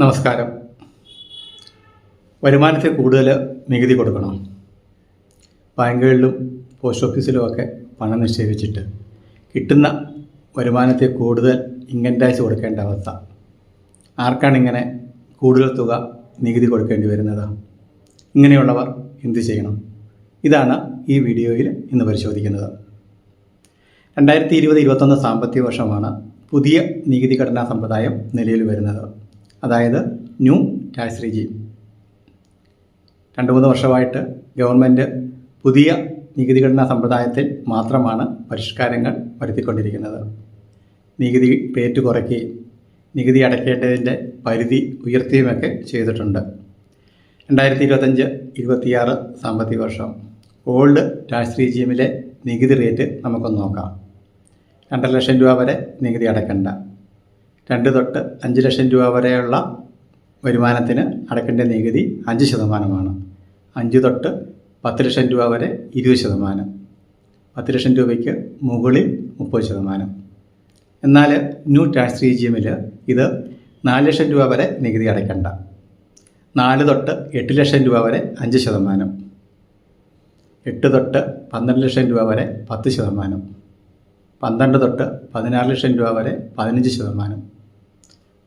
നമസ്കാരം. വരുമാനത്തിൽ കൂടുതൽ നികുതി കൊടുക്കണം. ബാങ്കുകളിലും പോസ്റ്റ് ഓഫീസിലുമൊക്കെ പണം നിക്ഷേപിച്ചിട്ട് കിട്ടുന്ന വരുമാനത്തിൽ കൂടുതൽ ഇൻകം ടാക്സ് കൊടുക്കേണ്ട അവസ്ഥ. ആർക്കാണ് ഇങ്ങനെ കൂടുതൽ തുക നികുതി കൊടുക്കേണ്ടി വരുന്നത്? ഇങ്ങനെയുള്ളവർ എന്ത് ചെയ്യണം? ഇതാണ് ഈ വീഡിയോയിൽ ഇന്ന് പരിശോധിക്കുന്നത്. രണ്ടായിരത്തി ഇരുപത് ഇരുപത്തൊന്ന് സാമ്പത്തിക വർഷമാണ് പുതിയ നികുതി ഘടനാ സമ്പ്രദായം നിലയിൽ വരുന്നത്. അതായത് ന്യൂ ടാക്സ് റിജീം രണ്ട് മൂന്ന് വർഷമായിട്ട് ഗവൺമെന്റ് പുതിയ നികുതിഘടനാ സമ്പ്രദായത്തിൽ മാത്രമാണ് പരിഷ്കാരങ്ങൾ വരുത്തിക്കൊണ്ടിരിക്കുന്നത്. നികുതി പേറ്റ് കുറയ്ക്കുകയും നികുതി അടയ്ക്കേണ്ടതിന്റെ പരിധി ഉയർത്തുകയുമൊക്കെ ചെയ്തിട്ടുണ്ട്. രണ്ടായിരത്തി ഇരുപത്തഞ്ച് ഇരുപത്തിയാറ് സാമ്പത്തിക വർഷം. ഓൾഡ് ടാക്സ് റീജിയമിലെ നികുതി റേറ്റ് നമുക്കൊന്ന് നോക്കാം. രണ്ടര ലക്ഷം രൂപ വരെ നികുതി അടയ്ക്കണ്ട രണ്ട് തൊട്ട് അഞ്ച് ലക്ഷം രൂപ വരെയുള്ള വരുമാനത്തിന് അടയ്ക്കേണ്ട നികുതി അഞ്ച് ശതമാനമാണ്. അഞ്ച് തൊട്ട് പത്ത് ലക്ഷം രൂപ വരെ ഇരുപത് ശതമാനം. പത്ത് ലക്ഷം രൂപയ്ക്ക് മുകളിൽ മുപ്പത് ശതമാനം. എന്നാൽ ന്യൂ ടാക്സ് റീജിയമിൽ ഇത് നാല് ലക്ഷം രൂപ വരെ നികുതി അടയ്ക്കണ്ട. നാല് തൊട്ട് എട്ട് ലക്ഷം രൂപ വരെ അഞ്ച് ശതമാനം. എട്ട് തൊട്ട് പന്ത്രണ്ട് ലക്ഷം രൂപ വരെ പത്ത് ശതമാനം. പന്ത്രണ്ട് തൊട്ട് പതിനാറ് ലക്ഷം രൂപ വരെ പതിനഞ്ച് ശതമാനം.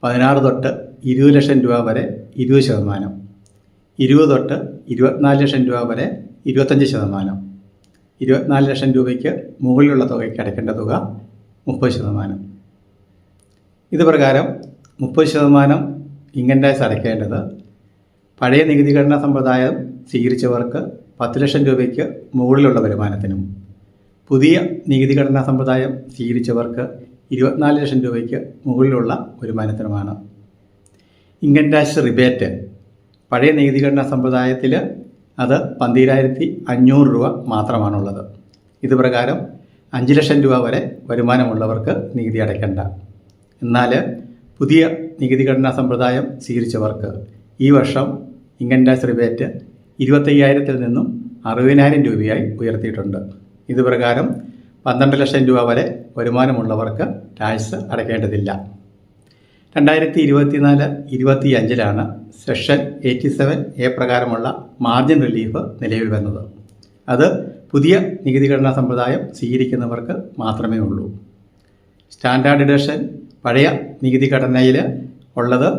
പതിനാറ് തൊട്ട് ഇരുപത് ലക്ഷം രൂപ വരെ ഇരുപത് ശതമാനം. ഇരുപത് തൊട്ട് ഇരുപത്തിനാല് ലക്ഷം രൂപ വരെ ഇരുപത്തഞ്ച് ശതമാനം. ഇരുപത്തിനാല് ലക്ഷം രൂപയ്ക്ക് മുകളിലുള്ള തുകയ്ക്ക് അടയ്ക്കേണ്ട തുക മുപ്പത് ശതമാനം. ഇത് പ്രകാരം മുപ്പത് ശതമാനം ഇൻകം ടാക്സ് അടയ്ക്കേണ്ടത് പഴയ നികുതി ഘടനാ സമ്പ്രദായം സ്വീകരിച്ചവർക്ക് പത്ത് ലക്ഷം രൂപയ്ക്ക് മുകളിലുള്ള വരുമാനത്തിനും പുതിയ നികുതി ഘടനാ സമ്പ്രദായം സ്വീകരിച്ചവർക്ക് ഇരുപത്തിനാല് ലക്ഷം രൂപയ്ക്ക് മുകളിലുള്ള വരുമാനത്തിനുമാണ്. Income tax rebate. പഴയ നികുതിഘടന സമ്പ്രദായത്തിൽ അത് പന്തിരായിരത്തി അഞ്ഞൂറ് രൂപ മാത്രമാണുള്ളത്. ഇത് പ്രകാരം അഞ്ച് ലക്ഷം രൂപ വരെ വരുമാനമുള്ളവർക്ക് നികുതി അടയ്ക്കേണ്ട. എന്നാൽ പുതിയ നികുതിഘടനാ സമ്പ്രദായം സ്വീകരിച്ചവർക്ക് ഈ വർഷം ഇൻകം ടാക്സ് റിബേറ്റ് ഇരുപത്തയ്യായിരത്തിൽ നിന്നും അറുപതിനായിരം രൂപയായി ഉയർത്തിയിട്ടുണ്ട്. ഇത് പ്രകാരം പന്ത്രണ്ട് ലക്ഷം രൂപ വരെ വരുമാനമുള്ളവർക്ക് ടാക്സ് അടയ്ക്കേണ്ടതില്ല. രണ്ടായിരത്തി ഇരുപത്തിനാല് ഇരുപത്തി അഞ്ചിലാണ് സെക്ഷൻ എയ്റ്റി സെവൻ എ പ്രകാരമുള്ള മാർജിൻ റിലീഫ് നിലവിൽ വന്നത്. അത് പുതിയ നികുതി ഘടനാ സമ്പ്രദായം സ്വീകരിക്കുന്നവർക്ക് മാത്രമേ ഉള്ളൂ. സ്റ്റാൻഡേർഡ് ഡിഡക്ഷൻ പഴയ നികുതി ഘടനയിൽ ഉള്ളത്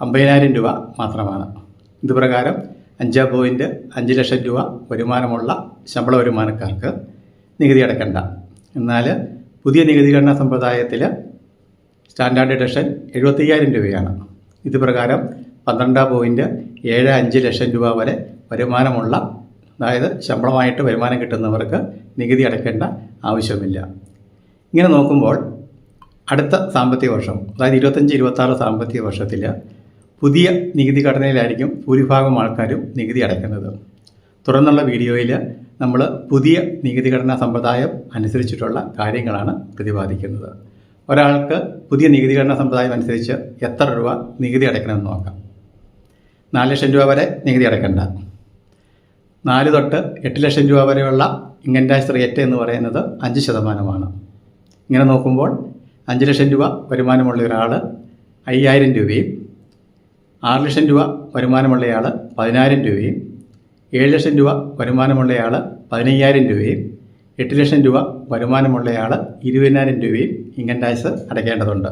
അമ്പതിനായിരം രൂപ മാത്രമാണ്. ഇതുപ്രകാരം അഞ്ച് പോയിന്റ് അഞ്ച് ലക്ഷം രൂപ വരുമാനമുള്ള ശമ്പള വരുമാനക്കാർക്ക് നികുതി അടയ്ക്കണ്ട. എന്നാൽ പുതിയ നികുതി ഘടനാ സമ്പ്രദായത്തിൽ സ്റ്റാൻഡേർഡ് ഡിഡക്ഷൻ എഴുപത്തയ്യായിരം രൂപയാണ്. ഇത് പ്രകാരം പന്ത്രണ്ട് പോയിന്റ് ഏഴ് അഞ്ച് ലക്ഷം രൂപ വരെ വരുമാനമുള്ള അതായത് ശമ്പളമായിട്ട് വരുമാനം കിട്ടുന്നവർക്ക് നികുതി അടയ്ക്കേണ്ട ആവശ്യമില്ല. ഇങ്ങനെ നോക്കുമ്പോൾ അടുത്ത സാമ്പത്തിക വർഷം അതായത് ഇരുപത്തഞ്ച് ഇരുപത്താറ് സാമ്പത്തിക വർഷത്തിൽ പുതിയ നികുതി ഘടനയിലായിരിക്കും ഭൂരിഭാഗം ആൾക്കാരും നികുതി അടയ്ക്കുന്നത്. തുടർന്നുള്ള വീഡിയോയിൽ നമ്മൾ പുതിയ നികുതി ഘടനാ സമ്പ്രദായം അനുസരിച്ചിട്ടുള്ള കാര്യങ്ങളാണ് പ്രതിപാദിക്കുന്നത്. ഒരാൾക്ക് പുതിയ നികുതി ഘടനാ സമ്പ്രദായം അനുസരിച്ച് എത്ര രൂപ നികുതി അടയ്ക്കണമെന്ന് നോക്കാം. നാല് ലക്ഷം രൂപ വരെ നികുതി അടയ്ക്കണ്ട. നാല് തൊട്ട് എട്ട് ലക്ഷം രൂപ വരെയുള്ള ഇൻകം ടാക്സ് റേറ്റ് എന്ന് പറയുന്നത് അഞ്ച് ശതമാനമാണ്. ഇങ്ങനെ നോക്കുമ്പോൾ അഞ്ച് ലക്ഷം രൂപ വരുമാനമുള്ള ഒരാൾ അയ്യായിരം രൂപയും ആറ് ലക്ഷം രൂപ വരുമാനമുള്ളയാൾ പതിനായിരം രൂപയും ഏഴ് ലക്ഷം രൂപ വരുമാനമുള്ളയാൾ പതിനയ്യായിരം രൂപയും എട്ട് ലക്ഷം രൂപ വരുമാനമുള്ളയാൾ ഇരുപതിനായിരം രൂപയും ഇൻകം ടാക്സ് അടയ്ക്കേണ്ടതുണ്ട്.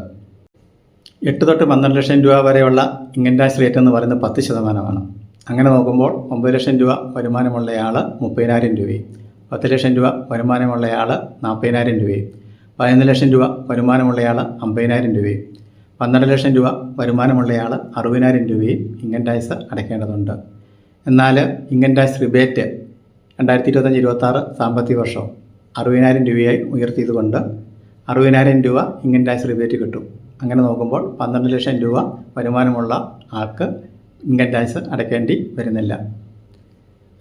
എട്ട് തൊട്ട് പന്ത്രണ്ട് ലക്ഷം രൂപ വരെയുള്ള ഇൻകം ടാക്സ് റേറ്റ് എന്ന് പറയുന്നത് പത്ത് ശതമാനമാണ്. അങ്ങനെ നോക്കുമ്പോൾ ഒമ്പത് ലക്ഷം രൂപ വരുമാനമുള്ളയാൾ മുപ്പതിനായിരം രൂപയും പത്ത് ലക്ഷം രൂപ വരുമാനമുള്ളയാൾ നാൽപ്പതിനായിരം രൂപയും പതിനൊന്ന് ലക്ഷം രൂപ വരുമാനമുള്ളയാൾ അമ്പതിനായിരം രൂപയും പന്ത്രണ്ട് ലക്ഷം രൂപ വരുമാനമുള്ളയാൾ അറുപതിനായിരം രൂപയും ഇൻകം ടാക്സ് അടയ്ക്കേണ്ടതുണ്ട്. എന്നാൽ ഇൻകം ടാക്സ് റിബേറ്റ് രണ്ടായിരത്തി ഇരുപത്തഞ്ച് ഇരുപത്താറ് സാമ്പത്തിക വർഷം അറുപതിനായിരം രൂപയായി ഉയർത്തിയതുകൊണ്ട് അറുപതിനായിരം രൂപ ഇൻകം ടാക്സ് റിബേറ്റ് കിട്ടും. അങ്ങനെ നോക്കുമ്പോൾ പന്ത്രണ്ട് ലക്ഷം രൂപ വരുമാനമുള്ള ആൾക്ക് ഇൻകം ടാക്സ് അടയ്ക്കേണ്ടി വരുന്നില്ല.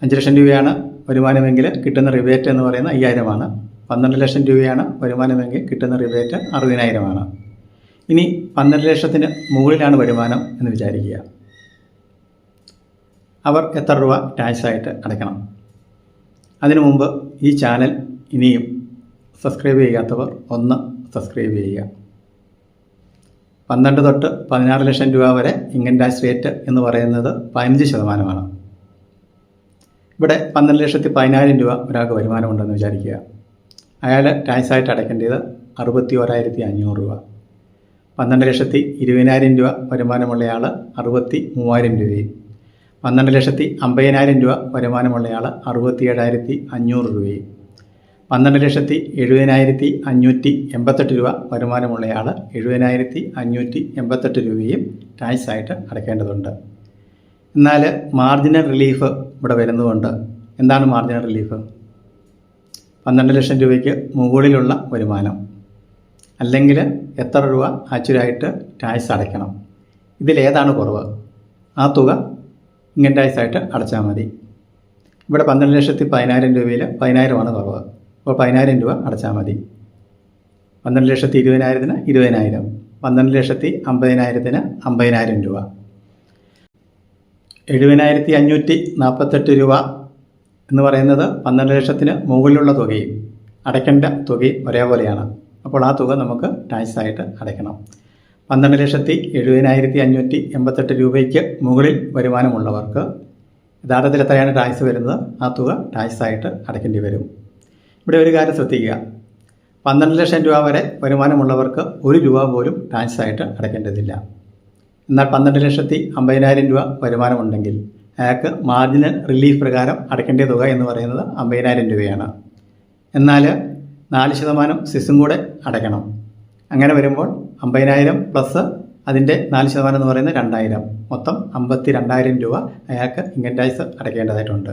അഞ്ച് ലക്ഷം രൂപയാണ് വരുമാനമെങ്കിൽ കിട്ടുന്ന റിബേറ്റ് എന്ന് പറയുന്ന അയ്യായിരമാണ്. പന്ത്രണ്ട് ലക്ഷം രൂപയാണ് വരുമാനമെങ്കിൽ കിട്ടുന്ന റിബേറ്റ് അറുപതിനായിരമാണ്. ഇനി പന്ത്രണ്ട് ലക്ഷത്തിന് മുകളിലാണ് വരുമാനം എന്ന് വിചാരിക്കുക. അവർ എത്ര രൂപ ടാക്സ് ആയിട്ട് അടയ്ക്കണം? അതിനു മുമ്പ് ഈ ചാനൽ ഇനിയും സബ്സ്ക്രൈബ് ചെയ്യാത്തവർ ഒന്ന് സബ്സ്ക്രൈബ് ചെയ്യുക. പന്ത്രണ്ട് തൊട്ട് പതിനാറ് ലക്ഷം രൂപ വരെ ഇൻകം ടാക്സ് റേറ്റ് എന്ന് പറയുന്നത് പതിനഞ്ച് ശതമാനമാണ്. ഇവിടെ പന്ത്രണ്ട് ലക്ഷത്തി പതിനായിരം രൂപ ഒരാൾക്ക് വരുമാനമുണ്ടെന്ന് വിചാരിക്കുക. അയാൾ ടാക്സ് ആയിട്ട് അടയ്ക്കേണ്ടത് അറുപത്തി ഓരായിരത്തി അഞ്ഞൂറ് രൂപ. പന്ത്രണ്ട് ലക്ഷത്തി ഇരുപതിനായിരം രൂപ വരുമാനമുള്ളയാൾ അറുപത്തി മൂവായിരം രൂപയും പന്ത്രണ്ട് ലക്ഷത്തി അമ്പതിനായിരം രൂപ വരുമാനമുള്ളയാൾ അറുപത്തി ഏഴായിരത്തി അഞ്ഞൂറ് രൂപയും പന്ത്രണ്ട് ലക്ഷത്തി എഴുപതിനായിരത്തി അഞ്ഞൂറ്റി എൺപത്തെട്ട് രൂപ വരുമാനമുള്ളയാൾ എഴുപതിനായിരത്തി അഞ്ഞൂറ്റി എൺപത്തെട്ട് രൂപയും ടാക്സ് ആയിട്ട് അടയ്ക്കേണ്ടതുണ്ട്. എന്നാൽ മാർജിനൽ റിലീഫ് ഇവിടെ വരുന്നതുകൊണ്ട് എന്താണ് മാർജിനൽ റിലീഫ് പന്ത്രണ്ട് ലക്ഷം രൂപയ്ക്ക് മുകളിലുള്ള വരുമാനം. അല്ലെങ്കിൽ എത്ര രൂപ ആക്ച്വലായിട്ട് ടാക്സ് അടയ്ക്കണം. ഇതിലേതാണ് കുറവ്. ആ തുക ഇൻകം ടാക്സ് ആയിട്ട് അടച്ചാൽ മതി. ഇവിടെ പന്ത്രണ്ട് ലക്ഷത്തി പതിനായിരം രൂപയിൽ പതിനായിരമാണ് കുറവ്. അപ്പോൾ പതിനായിരം രൂപ അടച്ചാൽ മതി. പന്ത്രണ്ട് ലക്ഷത്തി ഇരുപതിനായിരത്തിന് ഇരുപതിനായിരം. പന്ത്രണ്ട് ലക്ഷത്തി അമ്പതിനായിരത്തിന് അമ്പതിനായിരം രൂപ. എഴുപതിനായിരത്തി അഞ്ഞൂറ്റി നാൽപ്പത്തെട്ട് രൂപ എന്ന് പറയുന്നത് പന്ത്രണ്ട് ലക്ഷത്തിന് മുകളിലുള്ള തുകയും അടയ്ക്കേണ്ട തുകയും ഒരേപോലെയാണ്. അപ്പോൾ ആ തുക നമുക്ക് ടാക്സ് ആയിട്ട് അടയ്ക്കണം. പന്ത്രണ്ട് ലക്ഷത്തി എഴുപതിനായിരത്തി അഞ്ഞൂറ്റി എൺപത്തെട്ട് രൂപയ്ക്ക് മുകളിൽ വരുമാനമുള്ളവർക്ക് യഥാർത്ഥത്തിൽ എത്രയാണ് ടാക്സ് വരുന്നത്? ആ തുക ടാക്സ് ആയിട്ട് അടയ്ക്കേണ്ടി വരും. ഇവിടെ ഒരു കാര്യം ശ്രദ്ധിക്കുക. പന്ത്രണ്ട് ലക്ഷം രൂപ വരെ വരുമാനമുള്ളവർക്ക് ഒരു രൂപ പോലും ടാക്സ് ആയിട്ട് അടയ്ക്കേണ്ടതില്ല. എന്നാൽ പന്ത്രണ്ട് ലക്ഷത്തി അമ്പതിനായിരം രൂപ വരുമാനമുണ്ടെങ്കിൽ അയാൾക്ക് മാർജിനൽ റിലീഫ് പ്രകാരം അടയ്ക്കേണ്ട തുക എന്ന് പറയുന്നത് അമ്പതിനായിരം രൂപയാണ്. എന്നാൽ നാല് ശതമാനം സിസും കൂടെ അടയ്ക്കണം. അങ്ങനെ വരുമ്പോൾ അമ്പതിനായിരം പ്ലസ് അതിന്റെ നാല് ശതമാനം എന്ന് പറയുന്നത് രണ്ടായിരം. മൊത്തം അമ്പത്തി രണ്ടായിരം രൂപ അയാൾക്ക് ഇൻകം ടാക്സ് അടയ്ക്കേണ്ടതായിട്ടുണ്ട്.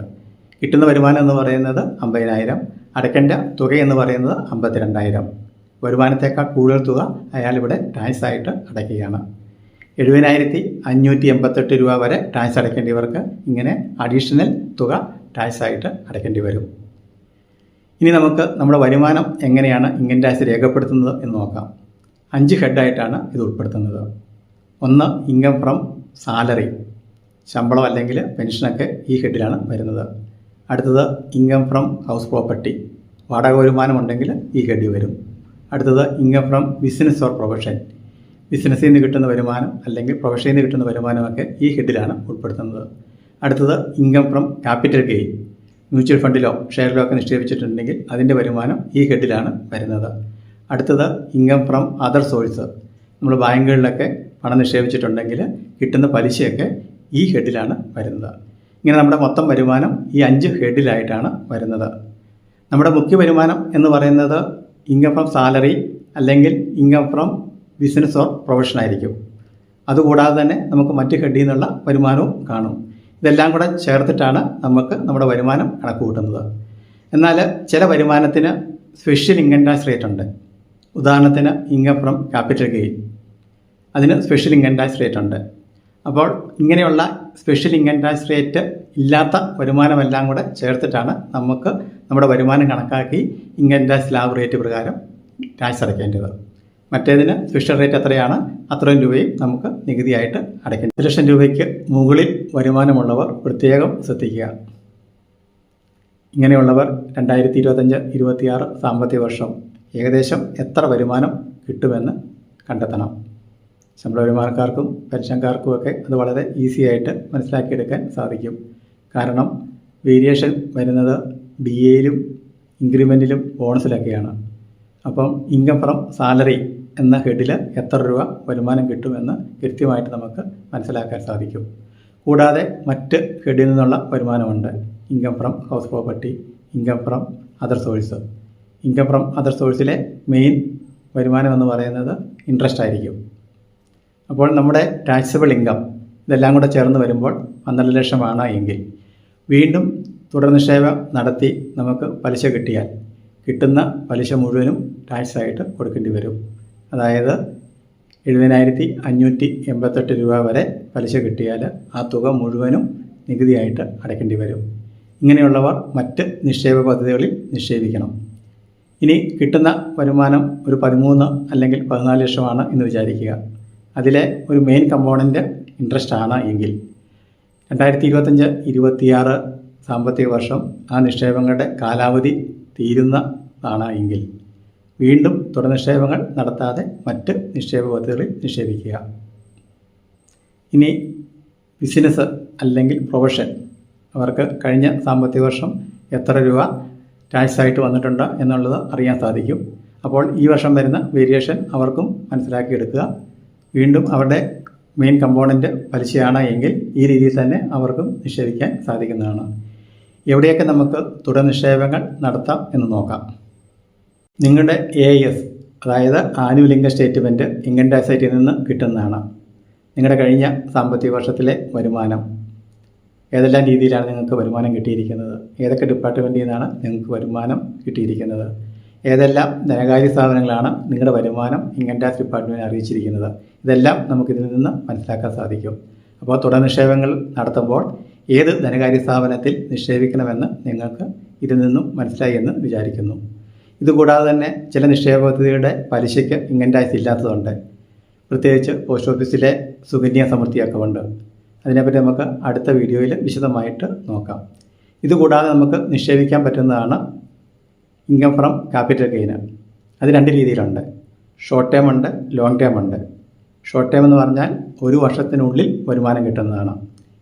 കിട്ടുന്ന വരുമാനം എന്ന് പറയുന്നത് അമ്പതിനായിരം. അടയ്ക്കേണ്ട തുക എന്ന് പറയുന്നത് അമ്പത്തി രണ്ടായിരം വരുമാനത്തേക്കാൾ കൂടുതൽ തുക അയാൾ ഇവിടെ ടാക്സ് ആയിട്ട് അടയ്ക്കുകയാണ്. എഴുപതിനായിരത്തി അഞ്ഞൂറ്റി എൺപത്തെട്ട് രൂപ വരെ ടാക്സ് അടയ്ക്കേണ്ടവർക്ക് ഇങ്ങനെ അഡീഷണൽ തുക ടാക്സ് ആയിട്ട് അടയ്ക്കേണ്ടി വരും. ഇനി നമുക്ക് നമ്മുടെ വരുമാനം എങ്ങനെയാണ് ഇൻകം ടാക്സ് രേഖപ്പെടുത്തുന്നത് എന്ന് നോക്കാം. അഞ്ച് ഹെഡായിട്ടാണ് ഇത് ഉൾപ്പെടുത്തുന്നത്. ഒന്ന് ഇൻകം ഫ്രം സാലറി ശമ്പളം അല്ലെങ്കിൽ പെൻഷനൊക്കെ ഈ ഹെഡിലാണ് വരുന്നത്. അടുത്തത് ഇൻകം ഫ്രം ഹൗസ് പ്രോപ്പർട്ടി വാടക വരുമാനം ഉണ്ടെങ്കിൽ ഈ ഹെഡിൽ വരും. അടുത്തത് income from business or profession ബിസിനസ്സിൽ നിന്ന് കിട്ടുന്ന വരുമാനം അല്ലെങ്കിൽ പ്രൊഫഷനിൽ നിന്ന് കിട്ടുന്ന വരുമാനമൊക്കെ ഈ ഹെഡിലാണ് ഉൾപ്പെടുത്തുന്നത്. അടുത്തത് income from capital gain mutual ഫണ്ടിലോ ഷെയറിലോ ഒക്കെ നിക്ഷേപിച്ചിട്ടുണ്ടെങ്കിൽ അതിന്റെ വരുമാനം ഈ ഹെഡിലാണ് വരുന്നത്. അടുത്തത് ഇൻകം ഫ്രം അതർ സോഴ്സ് നമ്മൾ ബാങ്കുകളിലൊക്കെ പണം നിക്ഷേപിച്ചിട്ടുണ്ടെങ്കിൽ കിട്ടുന്ന പലിശയൊക്കെ ഈ ഹെഡിലാണ് വരുന്നത്. ഇങ്ങനെ നമ്മുടെ മൊത്തം വരുമാനം ഈ അഞ്ച് ഹെഡിലായിട്ടാണ് വരുന്നത്. നമ്മുടെ മുഖ്യ വരുമാനം എന്ന് പറയുന്നത് ഇൻകം ഫ്രം സാലറി അല്ലെങ്കിൽ income from business or profession ആയിരിക്കും. അതുകൂടാതെ തന്നെ നമുക്ക് മറ്റ് ഹെഡിൽ നിന്നുള്ള വരുമാനവും കാണും. ഇതെല്ലാം കൂടെ ചേർത്തിട്ടാണ് നമുക്ക് നമ്മുടെ വരുമാനം കണക്ക് കൂട്ടുന്നത് എന്നാൽ ചില വരുമാനത്തിന് സ്പെഷ്യൽ ഇൻകം ടാക്സ് റേറ്റ് ഉണ്ട്. ഉദാഹരണത്തിന് ഇൻകം ഫ്രം ക്യാപിറ്റൽ ഗെയിൻ അതിന് സ്പെഷ്യൽ ഇൻകം ടാക്സ് റേറ്റ് ഉണ്ട്. അപ്പോൾ ഇങ്ങനെയുള്ള സ്പെഷ്യൽ ഇൻകം ടാക്സ് റേറ്റ് ഇല്ലാത്ത വരുമാനമെല്ലാം കൂടെ ചേർത്തിട്ടാണ് നമുക്ക് നമ്മുടെ വരുമാനം കണക്കാക്കി ഇൻകം ടാക്സ് ലാബ് റേറ്റ് പ്രകാരം ടാക്സ് അടയ്ക്കേണ്ടത്. മറ്റേതിന് സ്പെഷ്യൽ റേറ്റ് എത്രയാണ്? അത്രയും രൂപയും നമുക്ക് നികുതിയായിട്ട് അടയ്ക്കണം ഒരു ലക്ഷം രൂപയ്ക്ക് മുകളിൽ വരുമാനമുള്ളവർ പ്രത്യേകം ശ്രദ്ധിക്കുക. ഇങ്ങനെയുള്ളവർ രണ്ടായിരത്തി ഇരുപത്തഞ്ച് ഇരുപത്തിയാറ് സാമ്പത്തിക വർഷം ഏകദേശം എത്ര വരുമാനം കിട്ടുമെന്ന് കണ്ടെത്തണം. ശമ്പള വരുമാനക്കാർക്കും പെൻഷൻകാർക്കും ഒക്കെ അത് വളരെ ഈസി ആയിട്ട് മനസ്സിലാക്കിയെടുക്കാൻ സാധിക്കും. കാരണം വേരിയേഷൻ വരുന്നത് ഡി എയിലും ഇൻക്രിമെന്റിലും ബോണസിലൊക്കെയാണ്. അപ്പം ഇൻകം ഫ്രം സാലറി എന്ന ഹെഡിൽ എത്ര രൂപ വരുമാനം കിട്ടുമെന്ന് കൃത്യമായിട്ട് നമുക്ക് മനസ്സിലാക്കാൻ സാധിക്കും. കൂടാതെ മറ്റ് ഹെഡിൽ നിന്നുള്ള വരുമാനമുണ്ട്. Income from house property income from other source. Income from other സോഴ്സിലെ main വരുമാനം എന്ന് പറയുന്നത് ഇൻട്രസ്റ്റ് ആയിരിക്കും. അപ്പോൾ നമ്മുടെ ടാക്സബിൾ ഇൻകം ഇതെല്ലാം കൂടെ ചേർന്ന് വരുമ്പോൾ പന്ത്രണ്ട് ലക്ഷമാണ് എങ്കിൽ വീണ്ടും തുടർ നിക്ഷേപം നടത്തി നമുക്ക് പലിശ കിട്ടിയാൽ കിട്ടുന്ന പലിശ മുഴുവനും ടാക്സ് ആയിട്ട് കൊടുക്കേണ്ടി വരും. അതായത് എഴുപതിനായിരത്തി അഞ്ഞൂറ്റി എൺപത്തെട്ട് രൂപ വരെ പലിശ കിട്ടിയാൽ ആ തുക മുഴുവനും നികുതിയായിട്ട് അടയ്ക്കേണ്ടി വരും. ഇങ്ങനെയുള്ളവർ മറ്റ് നിക്ഷേപ പദ്ധതികളിൽ നിക്ഷേപിക്കണം. ഇനി കിട്ടുന്ന വരുമാനം ഒരു പതിമൂന്ന് അല്ലെങ്കിൽ പതിനാല് ലക്ഷമാണ് എന്ന് വിചാരിക്കുക. അതിലെ ഒരു മെയിൻ കമ്പോണന്റ് ഇൻട്രസ്റ്റ് ആണ് എങ്കിൽ. രണ്ടായിരത്തി ഇരുപത്തഞ്ച് ഇരുപത്തിയാറ് സാമ്പത്തിക വർഷം ആ നിക്ഷേപങ്ങളുടെ കാലാവധി തീരുന്നതാണ് എങ്കിൽ. വീണ്ടും തുടർ നിക്ഷേപങ്ങൾ നടത്താതെ മറ്റ് നിക്ഷേപ പദ്ധതികളിൽ നിക്ഷേപിക്കുക. ഇനി ബിസിനസ് അല്ലെങ്കിൽ പ്രൊഫഷൻ അവർക്ക് കഴിഞ്ഞ സാമ്പത്തിക വർഷം എത്ര രൂപ ടാക്സ് ആയിട്ട് വന്നിട്ടുണ്ട് എന്നുള്ളത് അറിയാൻ സാധിക്കും. അപ്പോൾ ഈ വർഷം വരുന്ന വേരിയേഷൻ അവർക്കും മനസ്സിലാക്കിയെടുക്കുക. വീണ്ടും അവരുടെ മെയിൻ കമ്പോണന്റ് പലിശയാണ് എങ്കിൽ ഈ രീതിയിൽ തന്നെ അവർക്കും നിക്ഷേപിക്കാൻ സാധിക്കുന്നതാണ്. എവിടെയൊക്കെ നമുക്ക് തുടർ നിക്ഷേപങ്ങൾ നടത്താം എന്ന് നോക്കാം. നിങ്ങളുടെ എ എസ് അതായത് annual income statement income tax ആയിട്ട് നിന്ന് കിട്ടുന്നതാണ്. നിങ്ങളുടെ കഴിഞ്ഞ സാമ്പത്തിക വർഷത്തിലെ വരുമാനം. ഏതെല്ലാം രീതിയിലാണ് നിങ്ങൾക്ക് വരുമാനം കിട്ടിയിരിക്കുന്നത്? ഏതൊക്കെ ഡിപ്പാർട്ട്മെന്റിൽ നിന്നാണ് നിങ്ങൾക്ക് വരുമാനം കിട്ടിയിരിക്കുന്നത്? ഏതെല്ലാം ധനകാര്യ സ്ഥാപനങ്ങളാണ് നിങ്ങളുടെ വരുമാനം ഇൻകം ടാക്സ് ഡിപ്പാർട്ട്മെന്റിനെ അറിയിച്ചിരിക്കുന്നത്? ഇതെല്ലാം നമുക്കിതിൽ നിന്ന് മനസ്സിലാക്കാൻ സാധിക്കും. അപ്പോൾ തുടർ നിക്ഷേപങ്ങൾ നടത്തുമ്പോൾ ഏത് ധനകാര്യ സ്ഥാപനത്തിൽ നിക്ഷേപിക്കണമെന്ന് നിങ്ങൾക്ക് ഇതിൽ നിന്നും മനസ്സിലായി എന്ന് വിചാരിക്കുന്നു. ഇതുകൂടാതെ തന്നെ ചില നിക്ഷേപ പദ്ധതികളുടെ പലിശയ്ക്ക് ഇൻകം ടാക്സ് ഇല്ലാത്തതുണ്ട്. പ്രത്യേകിച്ച് പോസ്റ്റ് ഓഫീസിലെ സുകന്യ സമൃദ്ധി അക്കൗണ്ട് അതിനെപ്പറ്റി നമുക്ക് അടുത്ത വീഡിയോയിൽ വിശദമായിട്ട് നോക്കാം. ഇതുകൂടാതെ നമുക്ക് നിക്ഷേപിക്കാൻ പറ്റുന്നതാണ് ഇൻകം ഫ്രം ക്യാപിറ്റൽ ഗെയിന് അത് രണ്ട് രീതിയിലുണ്ട്. ഷോർട്ട് ടേം ഉണ്ട് ലോങ് ടേം ഉണ്ട്. ഷോർട്ട് ടേം എന്ന് പറഞ്ഞാൽ ഒരു വർഷത്തിനുള്ളിൽ വരുമാനം കിട്ടുന്നതാണ്.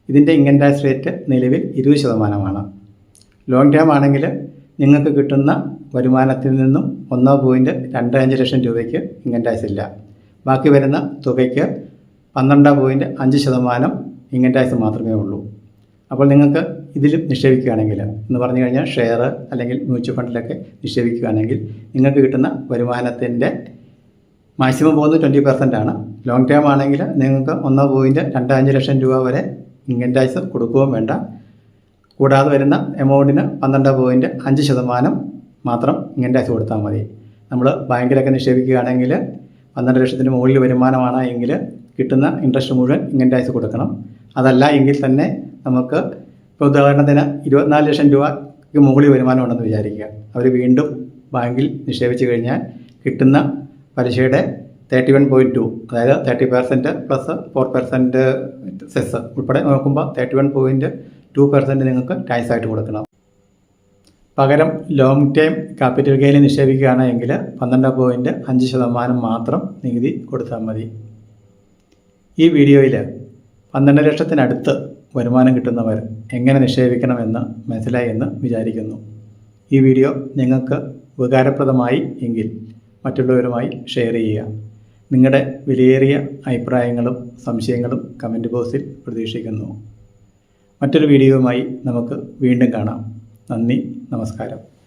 ഇതിന്റെ ഇൻകം ടാക്സ് റേറ്റ് നിലവിൽ ഇരുപത് ശതമാനമാണ്. ലോങ് ടേം ആണെങ്കിൽ നിങ്ങൾക്ക് കിട്ടുന്ന വരുമാനത്തിൽ നിന്നും ഒന്നോ പോയിന്റ് രണ്ട് അഞ്ച് ലക്ഷം രൂപയ്ക്ക് ഇൻകം ടാക്സ് ഇല്ല. ബാക്കി വരുന്ന തുകയ്ക്ക് പന്ത്രണ്ട് പോയിന്റ് അഞ്ച് ശതമാനം ഇൻകം ടാക്സ് മാത്രമേ ഉള്ളൂ. അപ്പോൾ നിങ്ങൾക്ക് ഇതിലും നിക്ഷേപിക്കുകയാണെങ്കിൽ എന്ന് പറഞ്ഞു കഴിഞ്ഞാൽ ഷെയർ അല്ലെങ്കിൽ മ്യൂച്വൽ ഫണ്ടിലൊക്കെ നിക്ഷേപിക്കുകയാണെങ്കിൽ നിങ്ങൾക്ക് കിട്ടുന്ന വരുമാനത്തിന്റെ മാക്സിമം പോകുന്നത് ട്വന്റി പെർസെന്റ് ആണ്. ലോങ് ടേം ആണെങ്കിൽ നിങ്ങൾക്ക് ഒന്ന് പോയിന്റ് രണ്ട് അഞ്ച് ലക്ഷം രൂപ വരെ ഇൻകം ടാക്സ് കൊടുക്കുകയും വേണ്ട. കൂടാതെ വരുന്ന എമൗണ്ടിന് പന്ത്രണ്ട് പോയിന്റ് അഞ്ച് ശതമാനം മാത്രം ഇൻകം ടാക്സ് കൊടുത്താൽ മതി. നമ്മൾ ബാങ്കിലൊക്കെ നിക്ഷേപിക്കുകയാണെങ്കിൽ പന്ത്രണ്ട് ലക്ഷത്തിന് മുകളിൽ വരുമാനമാണ് എങ്കിൽ കിട്ടുന്ന ഇൻട്രസ്റ്റ് മുഴുവൻ ഇൻകം ടാക്സ് കൊടുക്കണം. അതല്ല എങ്കിൽ തന്നെ നമുക്ക് ഇപ്പോൾ ഉദാഹരണത്തിന് ഇരുപത്തിനാല് ലക്ഷം രൂപയ്ക്ക് മുകളിൽ വരുമാനം ഉണ്ടെന്ന് വിചാരിക്കുക. അവർ വീണ്ടും ബാങ്കിൽ നിക്ഷേപിച്ച് കഴിഞ്ഞാൽ കിട്ടുന്ന പലിശയുടെ തേർട്ടി വൺ പോയിന്റ് ടു അതായത് thirty percent plus four percent cess ഉൾപ്പെടെ നോക്കുമ്പോൾ thirty one point two percent നിങ്ങൾക്ക് ടാക്സ് ആയിട്ട് കൊടുക്കണം. പകരം ലോങ് ടൈം ക്യാപിറ്റൽ ഗെയിനിൽ നിക്ഷേപിക്കുകയാണെങ്കിൽ പന്ത്രണ്ട് പോയിന്റ് അഞ്ച് ശതമാനം മാത്രം നികുതി കൊടുത്താൽ മതി. ഈ വീഡിയോയിൽ പന്ത്രണ്ട് ലക്ഷത്തിനടുത്ത് വരുമാനം കിട്ടുന്നവർ എങ്ങനെ നിക്ഷേപിക്കണമെന്ന് മനസ്സിലായി എന്ന് വിചാരിക്കുന്നു. ഈ വീഡിയോ നിങ്ങൾക്ക് ഉപകാരപ്രദമായി എങ്കിൽ മറ്റുള്ളവരുമായി ഷെയർ ചെയ്യുക. നിങ്ങളുടെ വിലയേറിയ അഭിപ്രായങ്ങളും സംശയങ്ങളും കമന്റ് ബോക്സിൽ പ്രതീക്ഷിക്കുന്നു. മറ്റൊരു വീഡിയോയുമായി നമുക്ക് വീണ്ടും കാണാം. നന്ദി നമസ്കാരം.